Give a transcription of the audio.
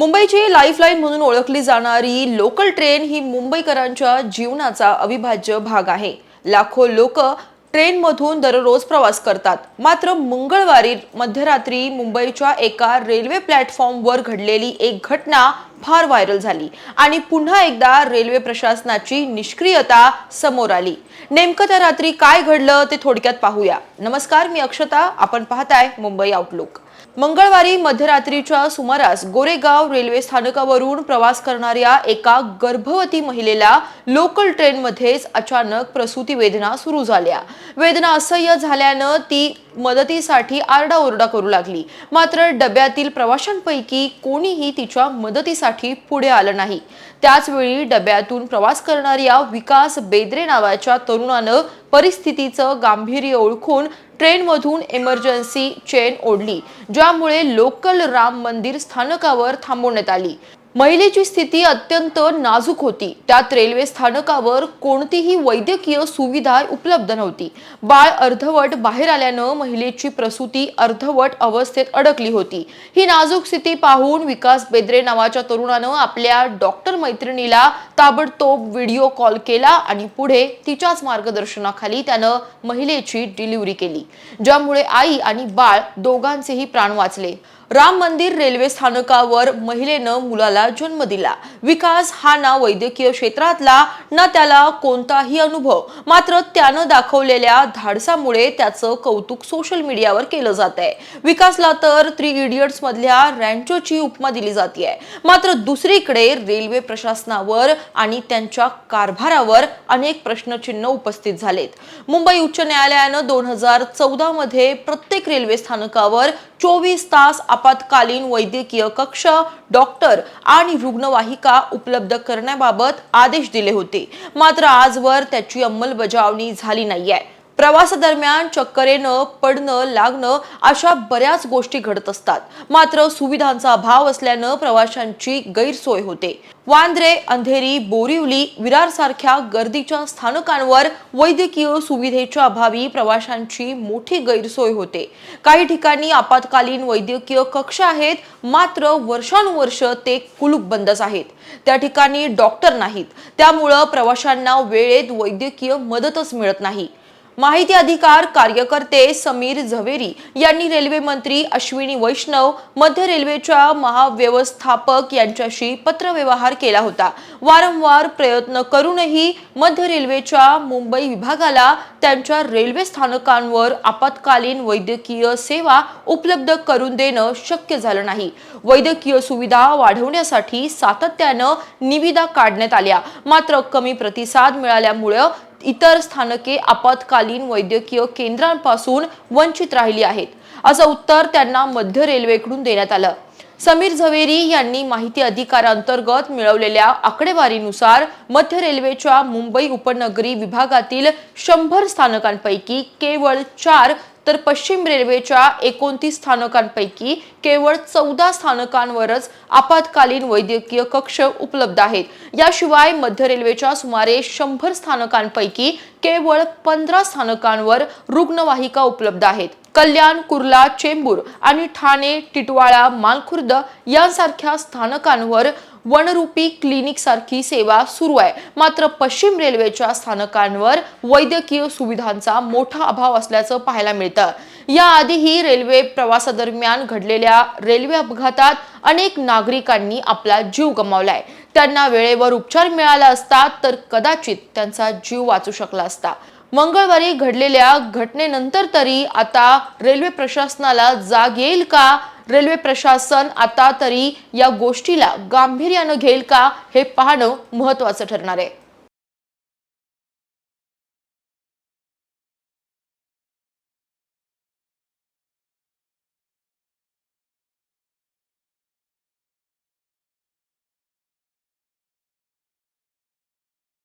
मुंबईची लाईफलाईन म्हणून ओळखली जाणारी लोकल ट्रेन ही मुंबईकरांच्या जीवनाचा अविभाज्य भाग आहे. लाखो लोक ट्रेनमधून दररोज प्रवास करतात. मात्र मंगळवारी मध्यरात्री मुंबईच्या एका रेल्वे प्लॅटफॉर्मवर घडलेली एक घटना फार व्हायरल झाली आणि पुन्हा एकदा रेल्वे प्रशासनाची निष्क्रियता समोर आली. नेमकं त्या रात्री काय घडलं ते थोडक्यात पाहूया. नमस्कार मी अक्षता. आपण पाहताय मुंबई आउटलुक मंगळवारी मध्यरात्रीच्या सुमारास गोरेगाव रेल्वे स्थानकावरून प्रवास करणाऱ्या एका गर्भवती महिलेला लोकल ट्रेनमध्येच अचानक प्रसूती वेदना सुरू झाल्या. वेदना असह्य झाल्यानं ती मदतीसाठी आरडाओरडा करू लागली. मात्र डब्यातील प्रवाशांपैकी कोणीही तिच्या मदतीसाठी पुढे आलं नाही. त्याचवेळी डब्यातून प्रवास करणाऱ्या विकास बेद्रे नावाच्या तरुणानं परिस्थितीचं गांभीर्य ओळखून ट्रेनमधून इमर्जन्सी चेन ओढली ज्यामुळे लोकल राम मंदिर स्थानकावर थांबवण्यात आली. महिलेची स्थिती अत्यंत नाजूक होती. त्यात रेल्वे स्थानकावर कोणतीही वैद्यकीय सुविधा उपलब्ध नव्हती. बाळ अर्धवट बाहेर आल्यानं महिलेची प्रसूती अर्धवट अवस्थेत अडकली होती. ही नाजूक स्थिती पाहून विकास बेद्रे नावाच्या तरुणानं आपल्या डॉक्टर मैत्रिणीला ताबडतोब व्हिडिओ कॉल केला आणि पुढे तिच्याच मार्गदर्शनाखाली त्यानं महिलेची डिलिव्हरी केली ज्यामुळे आई आणि बाळ दोघांचेही प्राण वाचले. राम मंदिर रेल्वे स्थानकावर महिलेनं मुलाला जन्म दिला. विकास हा ना वैद्यकीय क्षेत्रातला ना त्याला कोणताही अनुभव. मात्र त्यानं दाखवलेल्या धाडसामुळे त्याचं कौतुक सोशल मीडियावर केलं जात आहे विकासला तर थ्री इडियट्स मधल्या रँचोची उपमा दिली जाते मात्र दुसरीकडे रेल्वे प्रशासनावर आणि त्यांच्या कारभारावर अनेक प्रश्नचिन्ह उपस्थित झालेत. मुंबई उच्च न्यायालयानं दोन हजार चौदा मध्ये प्रत्येक रेल्वे स्थानकावर चोवीस तास आपत्कालीन वैद्यकीय कक्ष डॉक्टर आणि रुग्णवाहिका उपलब्ध करण्याबाबत आदेश दिले होते. मात्र आजवर त्याची अंमलबजावणी झाली नाहीये. प्रवासादरम्यान चक्कर येणं पडणं लागणं अशा बऱ्याच गोष्टी घडत असतात. मात्र सुविधांचा अभाव असल्यानं प्रवाशांची गैरसोय होते. वांद्रे अंधेरी बोरिवली विरार सारख्या गर्दीच्या स्थानकांवर वैद्यकीय सुविधेच्या अभावी प्रवाशांची मोठी गैरसोय होते. काही ठिकाणी आपत्कालीन वैद्यकीय कक्ष आहेत मात्र वर्षानुवर्ष ते कुलूप बंदच आहेत. त्या ठिकाणी डॉक्टर नाहीत. त्यामुळं प्रवाशांना वेळेत वैद्यकीय मदतच मिळत नाही. माहिती अधिकार कार्यकर्ते समीर झवेरी यांनी रेल्वे मंत्री अश्विनी वैष्णव मध्य रेल्वेच्या महाव्यवस्थापक यांच्याशी पत्रव्यवहार केला होता. वारंवार प्रयत्न करूनही मध्य रेल्वेच्या मुंबई विभागाला त्यांच्या रेल्वे स्थानकांवर आपत्कालीन वैद्यकीय सेवा उपलब्ध करून देणं शक्य झालं नाही. वैद्यकीय सुविधा वाढवण्यासाठी सातत्यानं निविदा काढण्यात आल्या. मात्र कमी प्रतिसाद मिळाल्यामुळं इतर स्थानके आपत्कालीन वैद्यकीय केंद्रांपासून वंचित राहिली आहेत असं उत्तर त्यांना मध्य रेल्वेकडून देण्यात आलं. समीर झवेरी यांनी माहिती अधिकारांतर्गत मिळवलेल्या आकडेवारीनुसार मध्य रेल्वेच्या मुंबई उपनगरी विभागातील शंभर स्थानकांपैकी केवळ चार तर पश्चिम रेल्वेच्या एकोणतीस स्थानकांपैकी केवळ चौदा स्थानकांवरच आपत्कालीन वैद्यकीय कक्ष उपलब्ध आहेत. याशिवाय मध्य रेल्वेच्या सुमारे शंभर स्थानकांपैकी केवळ पंधरा स्थानकांवर रुग्णवाहिका उपलब्ध आहेत. कल्याण कुर्ला चेंबूर आणि ठाणे टिटवाळा मालखुर्द यांसारख्या स्थानकांवर वनरूपी क्लिनिक सारखी सेवा सुरू आहे. मात्र पश्चिम रेल्वेच्या स्थानकांवर वैद्यकीय सुविधांचा मोठा अभाव असल्याचं पाहायला मिळतं. याआधीही रेल्वे प्रवासादरम्यान घडलेल्या रेल्वे अपघातात अनेक नागरिकांनी आपला जीव गमावलाय. त्यांना वेळेवर उपचार मिळाला असता तर कदाचित त्यांचा जीव वाचू शकला असता. मंगळवारी घडलेल्या घटनेनंतर तरी आता रेल्वे प्रशासनाला जाग येईल का रेल्वे प्रशासन आता तरी या गोष्टीला गांभीर्यानं घेईल का हे पाहणं महत्वाचं ठरणार आहे.